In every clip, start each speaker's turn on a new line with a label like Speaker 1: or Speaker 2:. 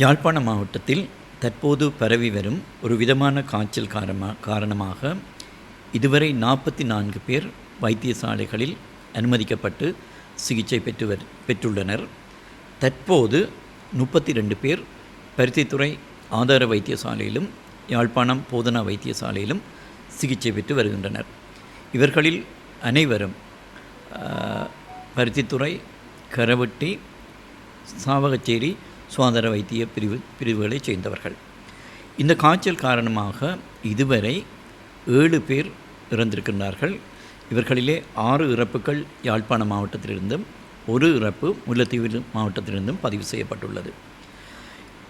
Speaker 1: யாழ்ப்பாண மாவட்டத்தில் தற்போது பரவி வரும் ஒரு விதமான காய்ச்சல் காரமா காரணமாக இதுவரை நாற்பத்தி நான்கு பேர் வைத்தியசாலைகளில் அனுமதிக்கப்பட்டு சிகிச்சை பெற்று வ பெற்றுள்ளனர். தற்போது முப்பத்தி ரெண்டு பேர் பருத்தித்துறை ஆதார வைத்தியசாலையிலும் யாழ்ப்பாணம் போதனா வைத்தியசாலையிலும் சிகிச்சை பெற்று வருகின்றனர். இவர்களில் அனைவரும் பருத்தித்துறை கரவட்டி சாவகச்சேரி சுகாதார வைத்திய பிரிவு பிரிவுகளைச் சேர்ந்தவர்கள். இந்த காய்ச்சல் காரணமாக இதுவரை ஏழு பேர் இறந்திருக்கின்றார்கள். இவர்களிலே ஆறு இறப்புகள் யாழ்ப்பாண மாவட்டத்திலிருந்தும் ஒரு இறப்பு முல்லைத்தீவு மாவட்டத்திலிருந்தும் பதிவு செய்யப்பட்டுள்ளது.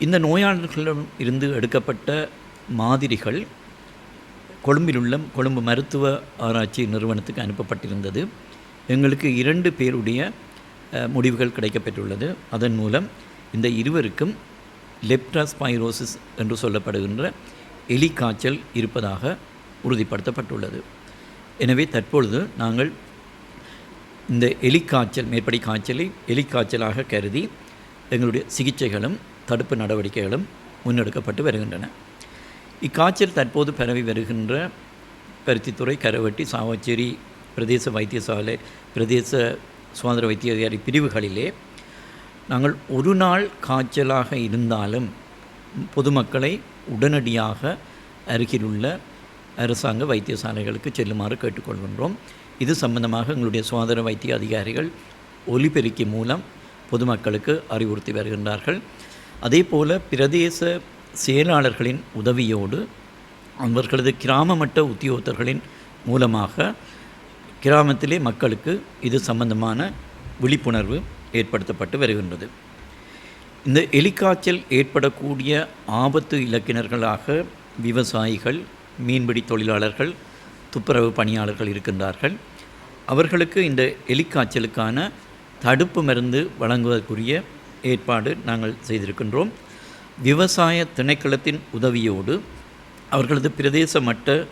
Speaker 1: இந்த நோயாளர்களிடம் இருந்து எடுக்கப்பட்ட மாதிரிகள் கொழும்பிலுள்ள கொழும்பு மருத்துவ ஆராய்ச்சி நிறுவனத்துக்கு அனுப்பப்பட்டிருந்தது. எங்களுக்கு இரண்டு பேருடைய முடிவுகள் கிடைக்கப்பெற்றுள்ளது. அதன் மூலம் இந்த இருவருக்கும் லெப்டாஸ்பைரோசிஸ் என்று சொல்லப்படுகின்ற எலி காய்ச்சல் இருப்பதாக உறுதிப்படுத்தப்பட்டுள்ளது. எனவே தற்பொழுது நாங்கள் இந்த எலிக்காய்ச்சல் மேற்படி காய்ச்சலை எலிக்காய்ச்சலாக கருதி எங்களுடைய சிகிச்சைகளும் தடுப்பு நடவடிக்கைகளும் முன்னெடுக்கப்பட்டு வருகின்றன. இக்காய்ச்சல் தற்போது பரவி வருகின்ற பருத்தித்துறை கரவட்டி சாவச்சேரி பிரதேச வைத்தியசாலை பிரதேச சுதந்திர வைத்திய அதிகாரி பிரிவுகளிலே நாங்கள் ஒரு நாள் காய்ச்சலாக இருந்தாலும் பொதுமக்களை உடனடியாக அருகிலுள்ள அரசாங்க வைத்தியசாலைகளுக்கு செல்லுமாறு கேட்டுக்கொள்கின்றோம். இது சம்பந்தமாக எங்களுடைய சுகாதார வைத்திய அதிகாரிகள் ஒலிபெருக்கி மூலம் பொதுமக்களுக்கு அறிவுறுத்தி வருகின்றார்கள். அதே போல பிரதேச செயலாளர்களின் உதவியோடு அவர்களது கிராம மட்ட உத்தியோகத்தர்களின் மூலமாக கிராமத்திலே மக்களுக்கு இது சம்பந்தமான விழிப்புணர்வு ஏற்படுத்தப்பட்டு வருகின்றது. இந்த எலிக்காய்ச்சல் ஏற்படக்கூடிய ஆபத்து இலக்கினர்களாக விவசாயிகள் மீன்பிடி தொழிலாளர்கள் துப்புரவு பணியாளர்கள் இருக்கின்றார்கள். அவர்களுக்கு இந்த எலிக்காய்ச்சலுக்கான தடுப்பு மருந்து வழங்குவதற்குரிய ஏற்பாடு நாங்கள் செய்திருக்கின்றோம். விவசாய திணைக்களத்தின் உதவியோடு அவர்களது பிரதேச மட்ட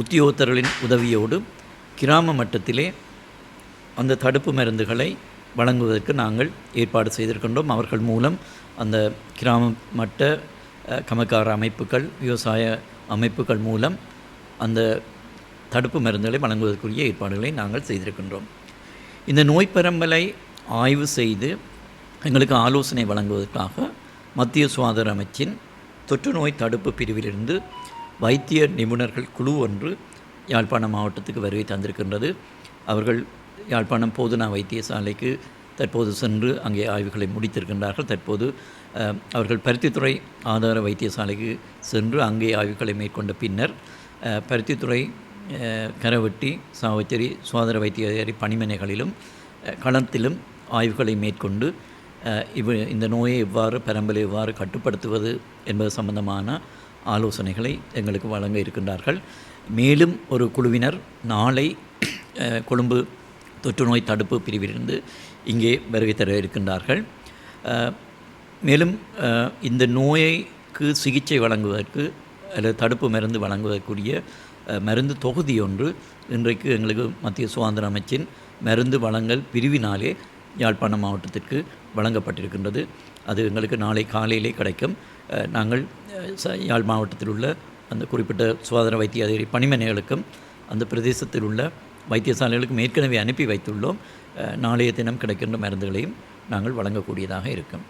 Speaker 1: உத்தியோகத்தர்களின் உதவியோடு கிராம மட்டத்திலே அந்த தடுப்பு மருந்துகளை வழங்குவதற்கு நாங்கள் ஏற்பாடு செய்திருக்கின்றோம். அவர்கள் மூலம் அந்த கிராம மட்ட கமக்கார அமைப்புகள் விவசாய அமைப்புகள் மூலம் அந்த தடுப்பு மருந்துகளை வழங்குவதற்குரிய ஏற்பாடுகளை நாங்கள் செய்திருக்கின்றோம். இந்த நோய் பரம்பலை ஆய்வு செய்து எங்களுக்கு ஆலோசனை வழங்குவதற்காக மத்திய சுகாதார அமைச்சின் தொற்று நோய் தடுப்பு பிரிவிலிருந்து வைத்திய நிபுணர்கள் குழு ஒன்று யாழ்ப்பாணம் மாவட்டத்துக்கு வருகை தந்திருக்கின்றது. அவர்கள் யாழ்ப்பாணம் போதனா வைத்தியசாலைக்கு தற்போது சென்று அங்கே ஆய்வுகளை முடித்திருக்கின்றார்கள். தற்போது அவர்கள் பருத்தித்துறை ஆதார வைத்தியசாலைக்கு சென்று அங்கே ஆய்வுகளை மேற்கொண்ட பின்னர் பருத்தித்துறை கரவெட்டி சாவச்சேரி சுகாதார வைத்திய பணிமனைகளிலும் களத்திலும் ஆய்வுகளை மேற்கொண்டு அஹ், இவ இந்த நோயை எவ்வாறு பரம்பலை எவ்வாறு கட்டுப்படுத்துவது என்பது சம்பந்தமான ஆலோசனைகளை எங்களுக்கு வழங்க இருக்கின்றார்கள். மேலும் ஒரு குழுவினர் நாளை கொழும்பு தொற்று நோய் தடுப்பு பிரிவிலிருந்து இங்கே வருகை தர இருக்கின்றார்கள். மேலும் இந்த நோய்க்கு சிகிச்சை வழங்குவதற்கு அல்லது தடுப்பு மருந்து வழங்குவதற்குரிய மருந்து தொகுதி ஒன்று இன்றைக்கு எங்களுக்கு மத்திய சுகாதார அமைச்சின் மருந்து வழங்கல் பிரிவினாலே யாழ்ப்பாணம் மாவட்டத்திற்கு வழங்கப்பட்டிருக்கின்றது. அது எங்களுக்கு நாளை காலையிலே கிடைக்கும். நாங்கள் ச- யாழ் மாவட்டத்தில் உள்ள அந்த குறிப்பிட்ட சுகாதார வைத்திய அதிகாரி பணிமனைகளுக்கும் அந்த பிரதேசத்தில் உள்ள வைத்தியசாலைகளுக்கும் ஏற்கனவே அனுப்பி வைத்துள்ளோம். நாளைய தினம் கிடைக்கின்ற மருந்துகளையும் நாங்கள் வழங்கக்கூடியதாக இருக்கும்.